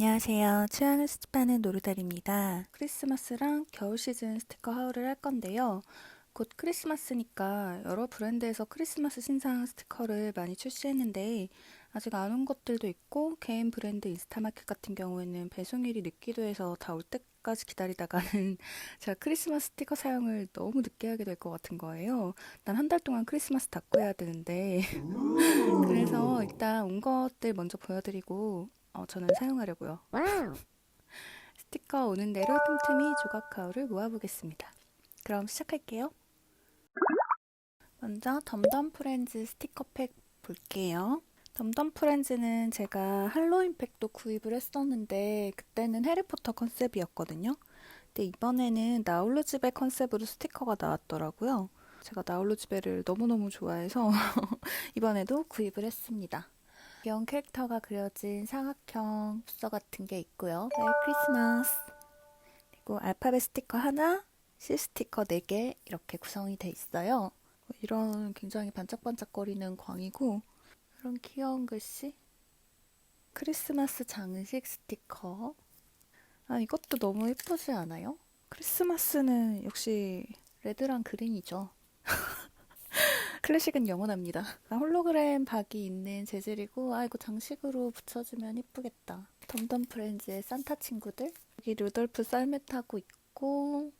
안녕하세요. 취향을 수집하는 노르달입니다. 크리스마스랑 겨울 시즌 스티커 하울을 할 건데요. 곧 크리스마스니까 여러 브랜드에서 크리스마스 신상 스티커를 많이 출시했는데 아직 안 온 것들도 있고 개인 브랜드 인스타마켓 같은 경우에는 배송일이 늦기도 해서 다 올 때까지 기다리다가는 제가 크리스마스 스티커 사용을 너무 늦게 하게 될 것 같은 거예요. 난 한 달 동안 크리스마스 다 구해야 되는데 그래서 일단 온 것들 먼저 보여드리고 어, 저는 사용하려고요. 스티커 오는 대로 틈틈이 조각 가루를 모아보겠습니다. 그럼 시작할게요. 먼저 덤덤 프렌즈 스티커 팩 볼게요. 덤덤 프렌즈는 제가 할로윈 팩도 구입을 했었는데 그때는 해리포터 컨셉이었거든요. 근데 이번에는 나홀로 집에 컨셉으로 스티커가 나왔더라고요. 제가 나홀로 집에를 너무너무 좋아해서 이번에도 구입을 했습니다. 귀여운 캐릭터가 그려진 사각형 부서 같은 게 있고요. 메리 크리스마스. 그리고 알파벳 스티커 하나, 실 스티커 4개 이렇게 구성이 돼 있어요. 이런 굉장히 반짝반짝거리는 광이고 이런 귀여운 글씨. 크리스마스 장식 스티커. 아, 이것도 너무 예쁘지 않아요? 크리스마스는 역시 레드랑 그린이죠. 클래식은 영원합니다. 아, 홀로그램 박이 있는 재질이고, 아, 이거 장식으로 붙여주면 이쁘겠다. 덤덤 프렌즈의 산타 친구들. 여기 루돌프 썰매 타고 있고,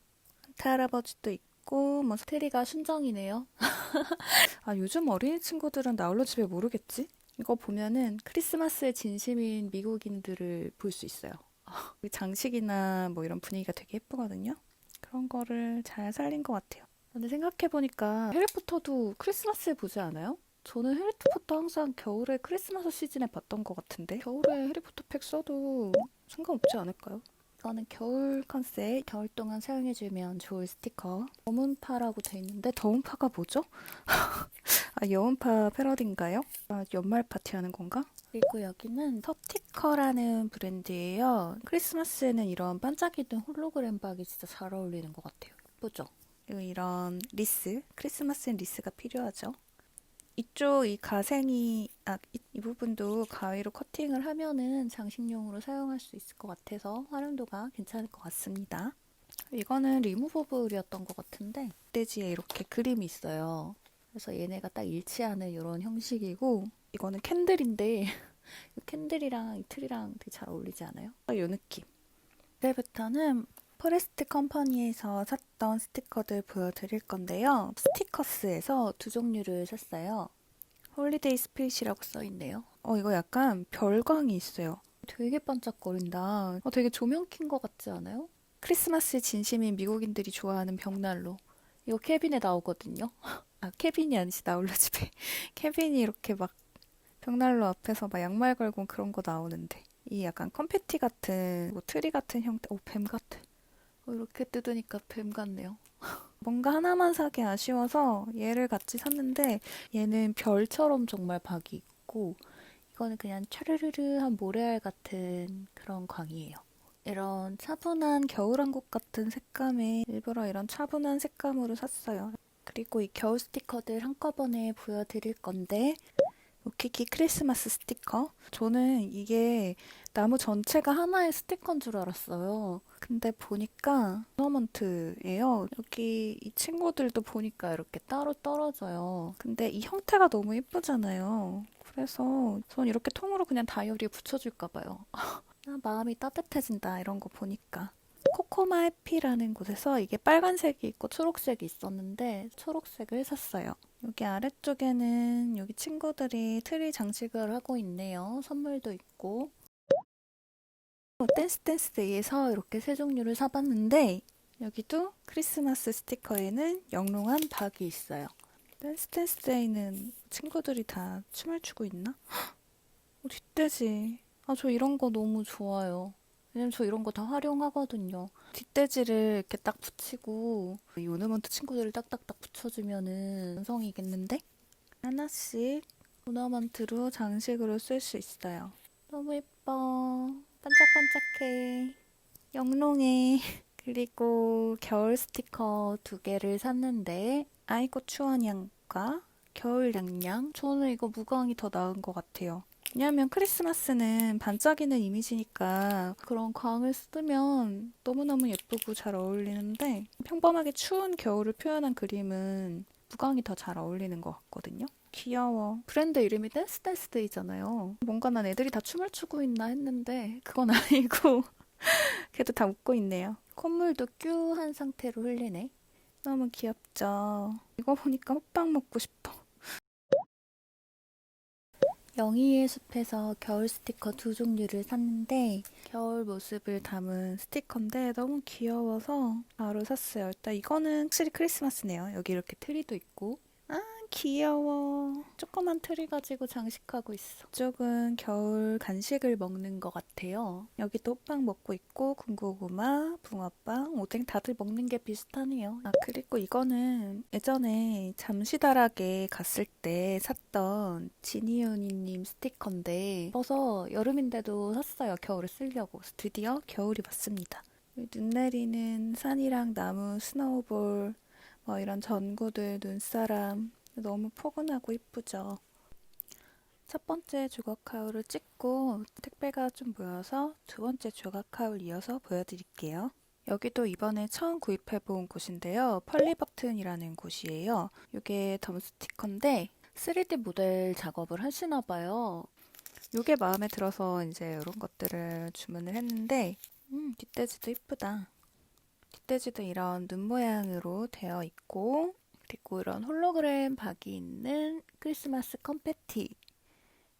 산타 할아버지도 있고, 뭐, 스테리가 순정이네요. 아, 요즘 어린이 친구들은 나홀로 집에 모르겠지? 이거 보면은 크리스마스의 진심인 미국인들을 볼 수 있어요. 장식이나 뭐 이런 분위기가 되게 예쁘거든요. 그런 거를 잘 살린 것 같아요. 근데 생각해보니까 해리포터도 크리스마스에 보지 않아요? 저는 해리포터 항상 겨울에 크리스마스 시즌에 봤던 것 같은데 겨울에 해리포터 팩 써도 상관없지 않을까요? 이거는 겨울 컨셉 겨울 동안 사용해주면 좋을 스티커 여운파라고 돼 있는데 더운파가 뭐죠? 아 여운파 패러디인가요? 아, 연말 파티하는 건가? 그리고 여기는 서티커라는 브랜드예요. 크리스마스에는 이런 반짝이는 홀로그램 박이 진짜 잘 어울리는 것 같아요. 예쁘죠? 이런 리스, 크리스마스엔 리스가 필요하죠. 이쪽 이 가생이 아, 이, 이 부분도 가위로 커팅을 하면은 장식용으로 사용할 수 있을 것 같아서 활용도가 괜찮을 것 같습니다. 이거는 리무버블이었던 것 같은데 멧돼지에 이렇게 그림이 있어요. 그래서 얘네가 딱 일치하는 이런 형식이고 이거는 캔들인데 이 캔들이랑 이 틀이랑 되게 잘 어울리지 않아요? 이 느낌. 이제부터는 포레스트 컴퍼니에서 샀던 스티커들 보여드릴 건데요. 스티커스에서 두 종류를 샀어요. 홀리데이 스피릿이라고 써있네요. 어, 이거 약간 별광이 있어요. 되게 반짝거린다. 어, 되게 조명 킨 것 같지 않아요? 크리스마스의 진심인 미국인들이 좋아하는 벽난로. 이거 케빈에 나오거든요. 아, 케빈이 아니지, 나홀로 집에. 케빈이 이렇게 막 벽난로 앞에서 막 양말 걸고 그런 거 나오는데. 이 약간 컴패티 같은, 뭐 트리 같은 형태, 오, 뱀 같아. 어, 이렇게 뜯으니까 뱀 같네요. 뭔가 하나만 사기 아쉬워서 얘를 같이 샀는데 얘는 별처럼 정말 박이 있고 이거는 그냥 차르르르한 모래알 같은 그런 광이에요. 이런 차분한 겨울왕국 같은 색감에 일부러 이런 차분한 색감으로 샀어요. 그리고 이 겨울 스티커들 한꺼번에 보여드릴 건데 우키키 크리스마스 스티커. 저는 이게 나무 전체가 하나의 스티커인 줄 알았어요. 근데 보니까 토너먼트예요. 여기 이 친구들도 보니까 이렇게 따로 떨어져요. 근데 이 형태가 너무 예쁘잖아요. 그래서 전 이렇게 통으로 그냥 다이어리에 붙여줄까 봐요. 아, 마음이 따뜻해진다 이런 거 보니까. 코코마 해피라는 곳에서 이게 빨간색이 있고 초록색이 있었는데 초록색을 샀어요. 여기 아래쪽에는 여기 친구들이 트리 장식을 하고 있네요. 선물도 있고. 댄스 댄스 데이에서 이렇게 세 종류를 사봤는데 여기도 크리스마스 스티커에는 영롱한 박이 있어요. 댄스 댄스 데이는 친구들이 다 춤을 추고 있나? 어, 뒷돼지. 아, 저 이런 거 너무 좋아요. 왜냐면 저 이런 거 다 활용하거든요. 뒷돼지를 이렇게 딱 붙이고 이 오너먼트 친구들을 딱딱딱 붙여주면은 완성이겠는데? 하나씩 오너먼트로 장식으로 쓸 수 있어요. 너무 예뻐. 반짝반짝해. 영롱해. 그리고 겨울 스티커 두 개를 샀는데 아이고 추원양과 겨울 양양. 저는 이거 무광이 더 나은 것 같아요. 왜냐하면 크리스마스는 반짝이는 이미지니까 그런 광을 쓰면 너무너무 예쁘고 잘 어울리는데 평범하게 추운 겨울을 표현한 그림은 무광이 더 잘 어울리는 것 같거든요. 귀여워. 브랜드 이름이 댄스 댄스 데이잖아요. 뭔가 난 애들이 다 춤을 추고 있나 했는데 그건 아니고 그래도 다 웃고 있네요. 콧물도 뀨한 상태로 흘리네. 너무 귀엽죠. 이거 보니까 호빵 먹고 싶어. 영희의 숲에서 겨울 스티커 두 종류를 샀는데 겨울 모습을 담은 스티커인데 너무 귀여워서 바로 샀어요. 일단 이거는 확실히 크리스마스네요. 여기 이렇게 트리도 있고 아 귀여워. 조그만 트리 가지고 장식하고 있어. 이쪽은 겨울 간식을 먹는 것 같아요. 여기도 호빵 먹고 있고 군고구마, 붕어빵, 오뎅 다들 먹는 게 비슷하네요. 아 그리고 이거는 예전에 잠시다락에 갔을 때 샀던 지니언니님 스티커인데 써서 여름인데도 샀어요. 겨울에 쓰려고. 드디어 겨울이 왔습니다. 눈 내리는 산이랑 나무, 스노우볼, 뭐 이런 전구들, 눈사람 너무 포근하고 이쁘죠. 첫 번째 조각 하울을 찍고 택배가 좀 모여서 두 번째 조각 하울 이어서 보여드릴게요. 여기도 이번에 처음 구입해본 곳인데요. 펄리버튼이라는 곳이에요. 이게 덤 스티커인데 3D 모델 작업을 하시나 봐요. 이게 마음에 들어서 이제 이런 것들을 주문을 했는데 음, 뒷돼지도 이쁘다. 뒷돼지도 이런 눈 모양으로 되어 있고 그리고 이런 홀로그램 박이 있는 크리스마스 컴패티.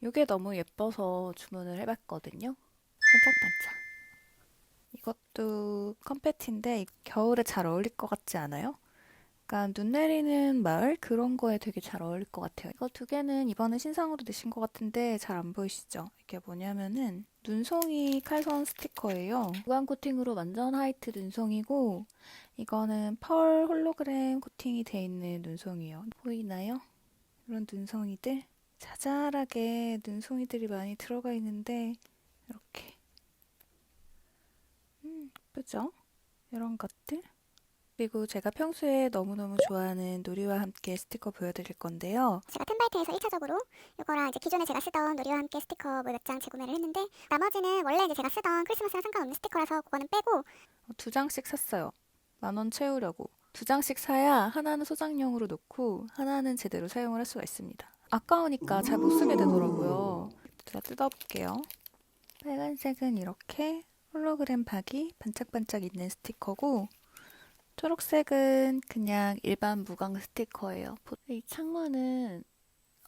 이게 너무 예뻐서 주문을 해봤거든요. 반짝반짝. 이것도 컴패티인데 겨울에 잘 어울릴 것 같지 않아요? 약간 눈 내리는 마을 그런 거에 되게 잘 어울릴 것 같아요. 이거 두 개는 이번에 신상으로 내신 것 같은데 잘 안 보이시죠? 이게 뭐냐면은 눈송이 칼선 스티커예요. 무광 코팅으로 완전 화이트 눈송이고 이거는 펄 홀로그램 코팅이 돼 있는 눈송이에요. 보이나요? 이런 눈송이들 자잘하게 눈송이들이 많이 들어가 있는데 이렇게 음, 예쁘죠? 이런 것들 그리고 제가 평소에 너무너무 좋아하는 누리와 함께 스티커 보여드릴 건데요. 제가 템바이트에서 1차적으로 이거랑 이제 기존에 제가 쓰던 누리와 함께 스티커 몇 장 재구매를 했는데 나머지는 원래 이제 제가 쓰던 크리스마스랑 상관없는 스티커라서 그거는 빼고 두 장씩 샀어요. 만 원 채우려고. 두 장씩 사야 하나는 소장용으로 놓고 하나는 제대로 사용을 할 수가 있습니다. 아까우니까 잘 못 쓰게 되더라고요. 제가 뜯어볼게요. 빨간색은 이렇게 홀로그램 박이 반짝반짝 있는 스티커고 초록색은 그냥 일반 무광 스티커예요. 이 창문은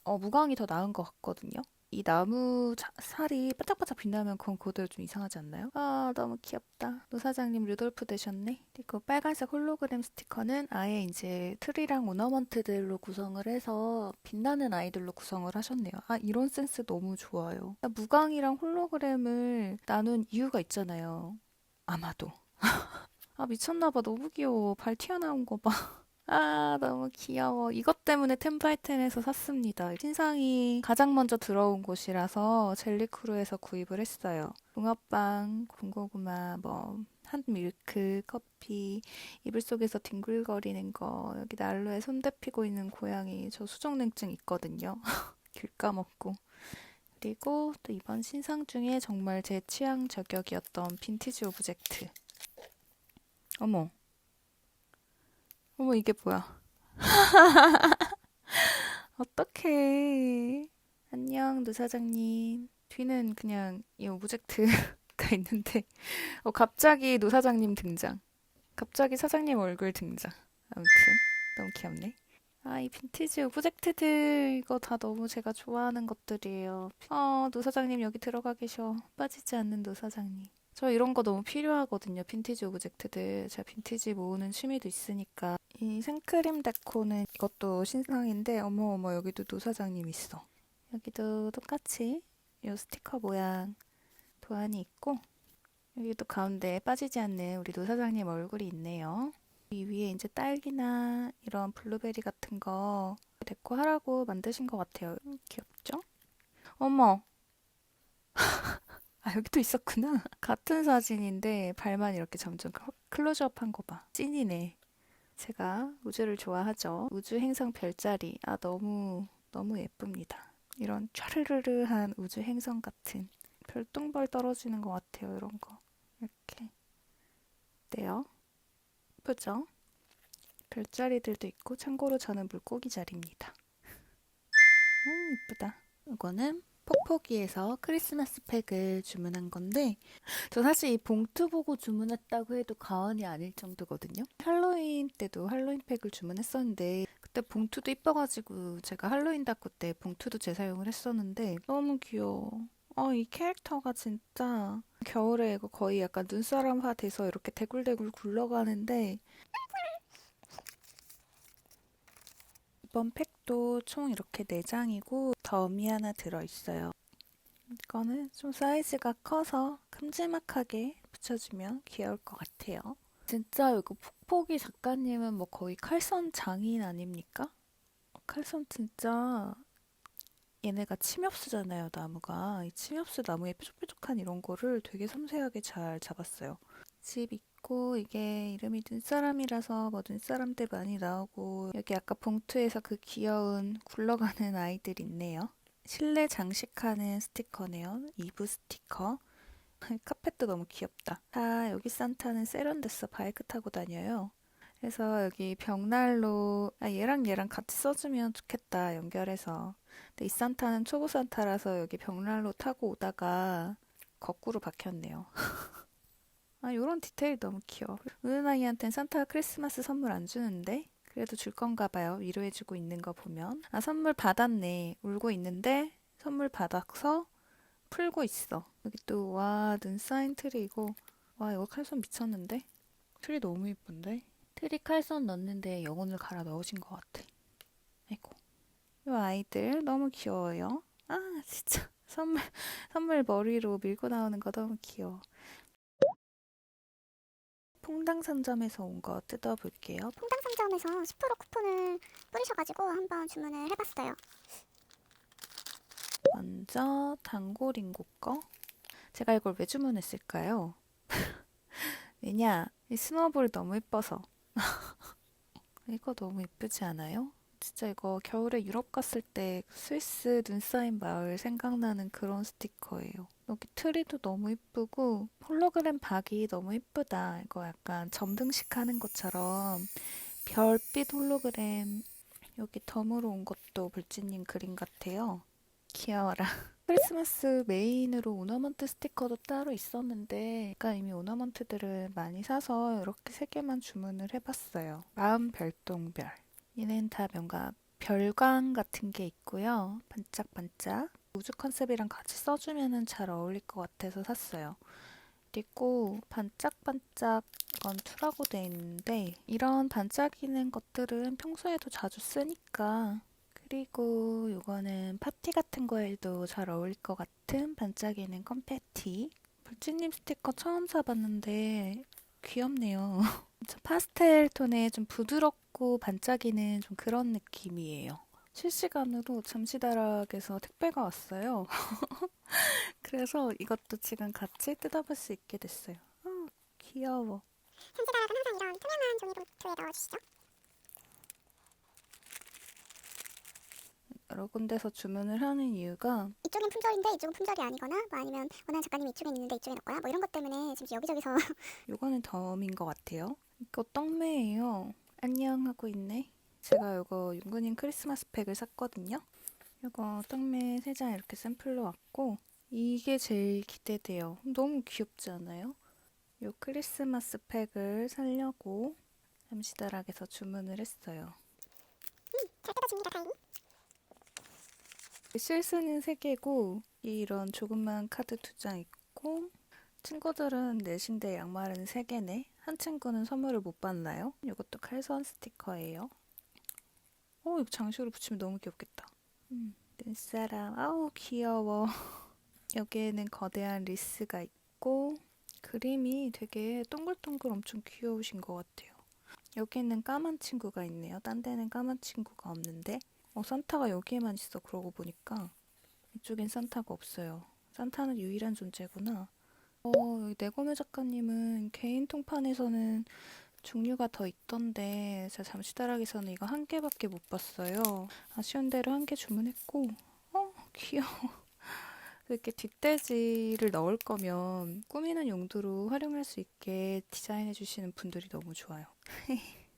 어, 무광이 더 나은 것 같거든요. 이 나무 자- 살이 반짝반짝 빛나면 그건 그대로 좀 이상하지 않나요? 아 너무 귀엽다. 노 사장님 루돌프 되셨네. 그리고 빨간색 홀로그램 스티커는 아예 이제 트리랑 오너먼트들로 구성을 해서 빛나는 아이들로 구성을 하셨네요. 아 이런 센스 너무 좋아요. 무광이랑 홀로그램을 나눈 이유가 있잖아요. 아마도. 아 미쳤나봐 너무 귀여워. 발 튀어나온 거 봐. 아, 너무 귀여워. 이것 때문에 템바이텐에서 샀습니다. 신상이 가장 먼저 들어온 곳이라서 젤리크루에서 구입을 했어요. 붕어빵, 군고구마, 뭐, 한 밀크, 커피, 이불 속에서 뒹굴거리는 거, 여기 난로에 손 대피고 있는 고양이, 저 수족냉증 있거든요. 귤 까먹고. 그리고 또 이번 신상 중에 정말 제 취향 저격이었던 빈티지 오브젝트. 어머. 어머, 이게 뭐야? 어떡해. 안녕, 노 사장님. 뒤는 그냥 이 오브젝트가 있는데, 어, 갑자기 노 사장님 등장. 갑자기 사장님 얼굴 등장. 아무튼, 너무 귀엽네. 아, 이 빈티지 오브젝트들, 이거 다 너무 제가 좋아하는 것들이에요. 어, 노 사장님 여기 들어가 계셔. 빠지지 않는 노 사장님. 저 이런 거 너무 필요하거든요. 빈티지 오브젝트들. 제가 빈티지 모으는 취미도 있으니까. 이 생크림 데코는 이것도 신상인데 어머 어머 여기도 노 사장님 있어. 여기도 똑같이 이 스티커 모양 도안이 있고 여기도 가운데 빠지지 않는 우리 노 사장님 얼굴이 있네요. 이 위에 이제 딸기나 이런 블루베리 같은 거 데코 하라고 만드신 것 같아요. 음, 귀엽죠? 어머. 아, 여기도 있었구나. 같은 사진인데 발만 이렇게 점점 클- 클로즈업 한거 봐. 찐이네. 제가 우주를 좋아하죠. 우주 행성 별자리. 아, 너무, 너무 예쁩니다. 이런 촤르르르한 우주 행성 같은 별똥별 떨어지는 것 같아요. 이런 거 이렇게 어때요? 예쁘죠? 별자리들도 있고 참고로 저는 물고기 자리입니다. 음 이쁘다. 이거는 폭포기에서 크리스마스 팩을 주문한 건데 저 사실 이 봉투 보고 주문했다고 해도 과언이 아닐 정도거든요. 할로윈 때도 할로윈 팩을 주문했었는데 그때 봉투도 이뻐가지고 제가 할로윈 다코 때 봉투도 재사용을 했었는데 너무 귀여워. 어, 이 캐릭터가 진짜 겨울에 이거 거의 약간 눈사람화 돼서 이렇게 대굴대굴 굴러가는데 이번 팩도 총 이렇게 4장이고 덤이 하나 들어있어요. 이거는 좀 사이즈가 커서 큼지막하게 붙여주면 귀여울 것 같아요. 진짜 이거 폭포기 작가님은 뭐 거의 칼선 장인 아닙니까? 칼선 진짜 얘네가 침엽수잖아요, 나무가. 이 침엽수 나무의 뾰족뾰족한 이런 거를 되게 섬세하게 잘 잡았어요. 집 있고 이게 이름이 눈사람이라서 뭐 눈사람들 많이 나오고 여기 아까 봉투에서 그 귀여운 굴러가는 아이들 있네요. 실내 장식하는 스티커네요. 이브 스티커. 카펫도 너무 귀엽다. 아, 여기 산타는 세련됐어. 바이크 타고 다녀요. 그래서 여기 벽난로, 아, 얘랑 얘랑 같이 써주면 좋겠다. 연결해서. 근데 이 산타는 초보 산타라서 여기 벽난로 타고 오다가 거꾸로 박혔네요. 아, 요런 디테일 너무 귀여워. 우는 아이한텐 산타가 크리스마스 선물 안 주는데? 그래도 줄 건가 봐요. 위로해주고 있는 거 보면. 아, 선물 받았네. 울고 있는데 선물 받아서 풀고 있어. 여기 또, 와, 눈 쌓인 트리 이거. 와, 이거 칼손 미쳤는데? 트리 너무 이쁜데? 트리 칼손 넣는데 영혼을 갈아 넣으신 것 같아. 아이고. 이 아이들 너무 귀여워요. 아, 진짜. 선물, 선물 머리로 밀고 나오는 거 너무 귀여워. 퐁당상점에서 온 거 뜯어볼게요. 퐁당상점에서 10% 쿠폰을 뿌리셔가지고 한번 주문을 해봤어요. 먼저 단고링고 거. 제가 이걸 왜 주문했을까요? 왜냐, 이 스노볼 너무 예뻐서. 이거 너무 예쁘지 않아요? 진짜 이거 겨울에 유럽 갔을 때 스위스 눈 쌓인 마을 생각나는 그런 스티커예요. 여기 트리도 너무 예쁘고 홀로그램 박이 너무 예쁘다. 이거 약간 점등식 하는 것처럼 별빛 홀로그램 여기 덤으로 온 것도 불지님 그림 같아요. 귀여워라. 크리스마스 메인으로 오너먼트 스티커도 따로 있었는데 제가 이미 오너먼트들을 많이 사서 이렇게 세 개만 주문을 해봤어요. 마음 별똥별. 얘는 다 뭔가 별광 같은 게 있고요. 반짝반짝. 우주 컨셉이랑 같이 써주면 잘 어울릴 것 같아서 샀어요. 그리고 반짝반짝 이건 투라고 돼 있는데 이런 반짝이는 것들은 평소에도 자주 쓰니까 그리고 이거는 파티 같은 거에도 잘 어울릴 것 같은 반짝이는 컴패티. 불지님 스티커 처음 사봤는데 귀엽네요. 저 파스텔 톤의 좀 부드럽고 반짝이는 좀 그런 느낌이에요. 실시간으로 잠시다락에서 택배가 왔어요. 그래서 이것도 지금 같이 뜯어볼 수 있게 됐어요. 아, 귀여워. 현지다락은 항상 이런 투명한 종이 봉투에 넣어주시죠. 여러 군데서 주문을 하는 이유가 이쪽엔 품절인데 이쪽은 품절이 아니거나 뭐 아니면 원하는 작가님이 이쪽에 있는데 이쪽에 넣거나 뭐 이런 것 때문에 지금 여기저기서 요거는 덤인 것 같아요. 이거 떡매예요. 안녕 하고 있네. 제가 요거 윤근인 크리스마스 팩을 샀거든요. 요거 떡매 3장 이렇게 샘플로 왔고 이게 제일 기대돼요. 너무 귀엽지 않아요? 요 크리스마스 팩을 사려고 잠시다락에서 주문을 했어요. 잘 뜯어집니다 다행히. 실수는 3개고 이런 조그만 카드 2장 있고 친구들은 넷인데 양말은 3개네. 한 친구는 선물을 못 받나요? 이것도 칼선 스티커예요. 어, 이거 장식으로 붙이면 너무 귀엽겠다. 음, 눈사람. 아우, 귀여워. 여기에는 거대한 리스가 있고 그림이 되게 동글동글 엄청 귀여우신 것 같아요. 여기는 까만 친구가 있네요. 딴 데는 까만 친구가 없는데 어, 산타가 여기에만 있어. 그러고 보니까 이쪽엔 산타가 없어요. 산타는 유일한 존재구나. 어, 내고메 작가님은 개인 통판에서는 종류가 더 있던데 제가 잠시다락에서는 이거 한 개밖에 못 봤어요. 아쉬운 대로 한 개 주문했고 어, 귀여워. 이렇게 뒷돼지를 넣을 거면 꾸미는 용도로 활용할 수 있게 디자인해 주시는 분들이 너무 좋아요.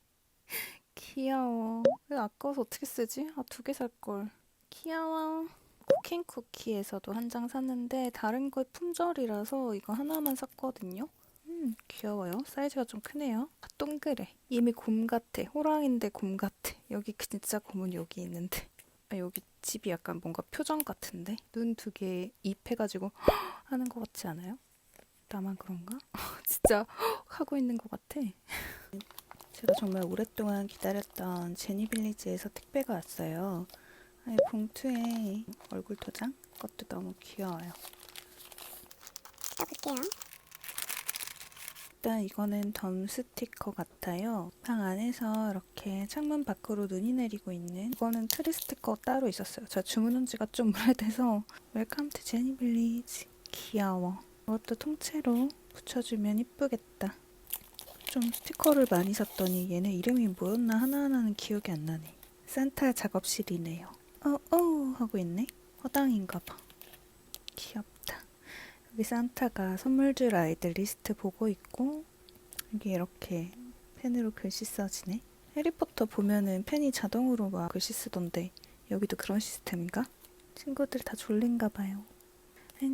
귀여워. 아까워서 어떻게 쓰지? 아, 두 개 살 걸. 귀여워. 쿠킹 쿠키에서도 한 장 샀는데 다른 거에 품절이라서 이거 하나만 샀거든요. 음, 귀여워요. 사이즈가 좀 크네요. 아, 동그래. 이미 곰 같아. 호랑인데 곰 같아. 여기 그 진짜 곰은 여기 있는데. 아, 여기 집이 약간 뭔가 표정 같은데? 눈 두 개 입해가지고 하는 것 같지 않아요? 나만 그런가? 진짜 하고 있는 것 같아. 제가 정말 오랫동안 기다렸던 제니빌리지에서 택배가 왔어요. 봉투에 얼굴 도장? 그것도 너무 귀여워요. 뜯어볼게요. 일단 이거는 덤 스티커 같아요. 방 안에서 이렇게 창문 밖으로 눈이 내리고 있는 이거는 트리 스티커 따로 있었어요. 제가 주문한 지가 좀 오래돼서 웰컴 투 제니 빌리지 귀여워. 이것도 통째로 붙여주면 이쁘겠다. 좀 스티커를 많이 샀더니 얘네 이름이 뭐였나 하나하나는 기억이 안 나네. 산타 작업실이네요. 어어 하고 있네. 허당인가 봐. 귀엽다. 여기 산타가 선물 줄 아이들 리스트 보고 있고 여기 이렇게 펜으로 글씨 써지네. 해리포터 보면은 펜이 자동으로 막 글씨 쓰던데 여기도 그런 시스템인가? 친구들 다 졸린가 봐요.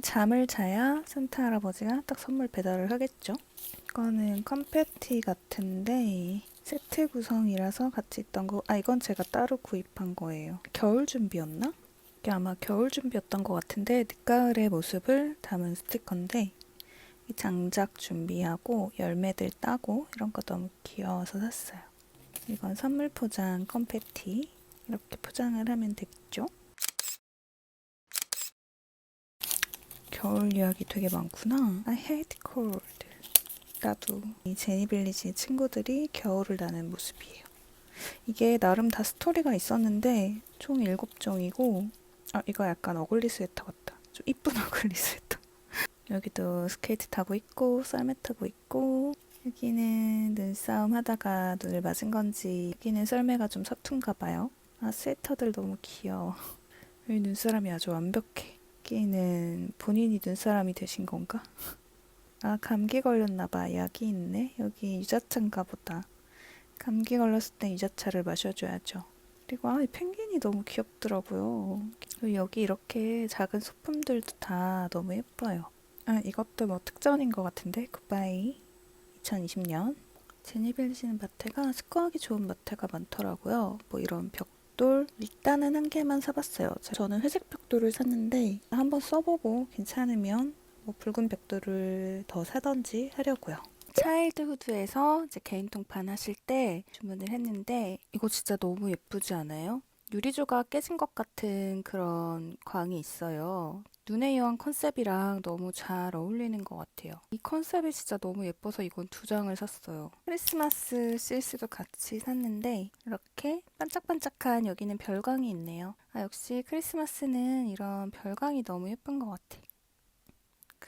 잠을 자야 산타 할아버지가 딱 선물 배달을 하겠죠. 이거는 컴패티 같은데 세트 구성이라서 같이 있던 거. 아 이건 제가 따로 구입한 거예요. 겨울 준비였나? 이게 아마 겨울 준비였던 것 같은데 늦가을의 모습을 담은 스티커인데 이 장작 준비하고 열매들 따고 이런 거 너무 귀여워서 샀어요. 이건 선물 포장 컴패티 이렇게 포장을 하면 되겠죠? 겨울 이야기 되게 많구나. I hate cold. 나도 이 제니빌리지 친구들이 겨울을 나는 모습이에요. 이게 나름 다 스토리가 있었는데 총 7종이고 아 이거 약간 어글리 스웨터 같다. 좀 이쁜 어글리 스웨터. 여기도 스케이트 타고 있고 썰매 타고 있고 여기는 눈싸움 하다가 눈을 맞은 건지 여기는 썰매가 좀 서툰가 봐요. 아 스웨터들 너무 귀여워. 여기 눈사람이 아주 완벽해. 여기는 본인이 눈사람이 되신 건가? 아 감기 걸렸나 봐. 약이 있네. 여기 유자차인가 보다. 감기 걸렸을 때 유자차를 마셔줘야죠. 그리고 아, 이 펭귄이 너무 귀엽더라고요. 그리고 여기 이렇게 작은 소품들도 다 너무 예뻐요. 아, 이것도 뭐 특전인 것 같은데. 굿바이 2020년. 제니빌리지는 마테가 스코하기 좋은 마테가 많더라고요. 뭐 이런 벽돌. 일단은 한 개만 사봤어요. 저는 회색 벽돌을 샀는데 한번 써보고 괜찮으면 뭐 붉은 벽돌을 더 사던지 하려고요. 차일드후드에서 이제 개인 통판 하실 때 주문을 했는데 이거 진짜 너무 예쁘지 않아요? 유리조가 깨진 것 같은 그런 광이 있어요. 눈의 여왕 컨셉이랑 너무 잘 어울리는 것 같아요. 이 컨셉이 진짜 너무 예뻐서 이건 두 장을 샀어요. 크리스마스 실스도 같이 샀는데 이렇게 반짝반짝한 여기는 별광이 있네요. 아 역시 크리스마스는 이런 별광이 너무 예쁜 것 같아.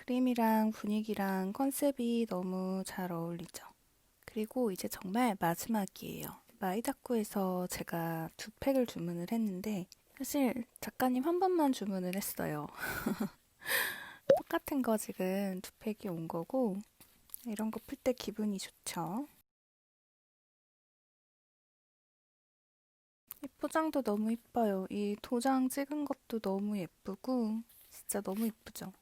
그림이랑 분위기랑 컨셉이 너무 잘 어울리죠. 그리고 이제 정말 마지막이에요. 마이다쿠에서 제가 두 팩을 주문을 했는데 사실 작가님 한 번만 주문을 했어요. 똑같은 거 지금 두 팩이 온 거고 이런 거 풀 때 기분이 좋죠. 이 포장도 너무 이뻐요. 이 도장 찍은 것도 너무 예쁘고 진짜 너무 이쁘죠.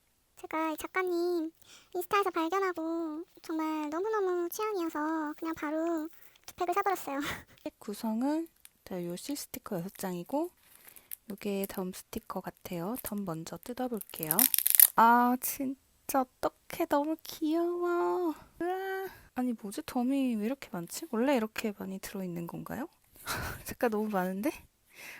제가 이 작가님 인스타에서 발견하고 정말 너무너무 취향이어서 그냥 바로 두 팩을 사버렸어요. 팩 구성은 요실 스티커 6장이고 요게 덤 스티커 같아요. 덤 먼저 뜯어볼게요. 아 진짜 어떡해 너무 귀여워. 으아. 아니 뭐지 덤이 왜 이렇게 많지? 원래 이렇게 많이 들어있는 건가요? 잠깐 너무 많은데?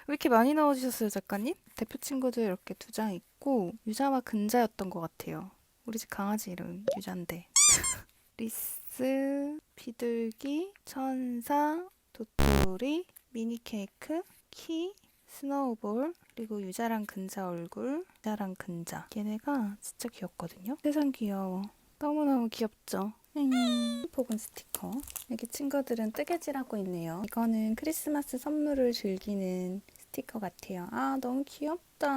왜 이렇게 많이 넣어주셨어요 작가님? 대표 친구들 이렇게 두 장 있고 유자와 근자였던 것 같아요. 우리 집 강아지 이름 유자인데. 리스, 비둘기, 천사, 도토리, 미니 케이크, 키, 스노우볼, 그리고 유자랑 근자 얼굴, 유자랑 근자. 얘네가 진짜 귀엽거든요. 세상 귀여워. 너무너무 귀엽죠? 음, 복은 스티커. 여기 친구들은 뜨개질하고 있네요. 이거는 크리스마스 선물을 즐기는 스티커 같아요. 아, 너무 귀엽다.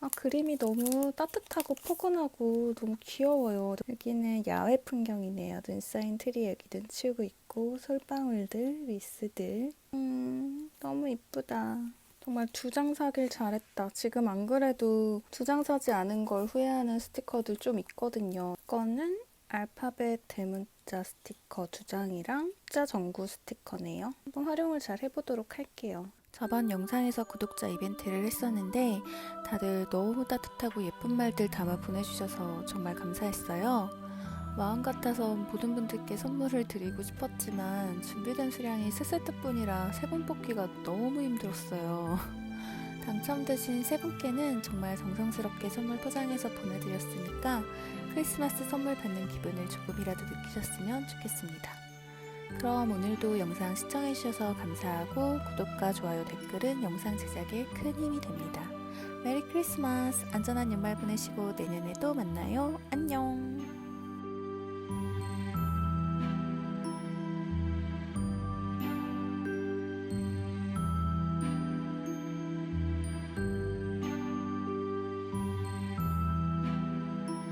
아, 그림이 너무 따뜻하고 포근하고 너무 귀여워요. 여기는 야외 풍경이네요. 눈 쌓인 트리 여기는 치우고 있고 솔방울들, 미스들. 음, 너무 이쁘다. 정말 두 장 사길 잘했다. 지금 안 그래도 두 장 사지 않은 걸 후회하는 스티커들 좀 있거든요. 이거는 알파벳 대문자 스티커 두 장이랑 숫자 전구 스티커네요. 한번 활용을 잘 해보도록 할게요. 저번 영상에서 구독자 이벤트를 했었는데 다들 너무 따뜻하고 예쁜 말들 담아 보내주셔서 정말 감사했어요. 마음 같아서 모든 분들께 선물을 드리고 싶었지만 준비된 수량이 세 세트뿐이라 세 번 뽑기가 너무 힘들었어요. 당첨되신 세 분께는 정말 정성스럽게 선물 포장해서 보내드렸으니까 크리스마스 선물 받는 기분을 조금이라도 느끼셨으면 좋겠습니다. 그럼 오늘도 영상 시청해주셔서 감사하고 구독과 좋아요 댓글은 영상 제작에 큰 힘이 됩니다. 메리 크리스마스! 안전한 연말 보내시고 내년에 또 만나요. 안녕!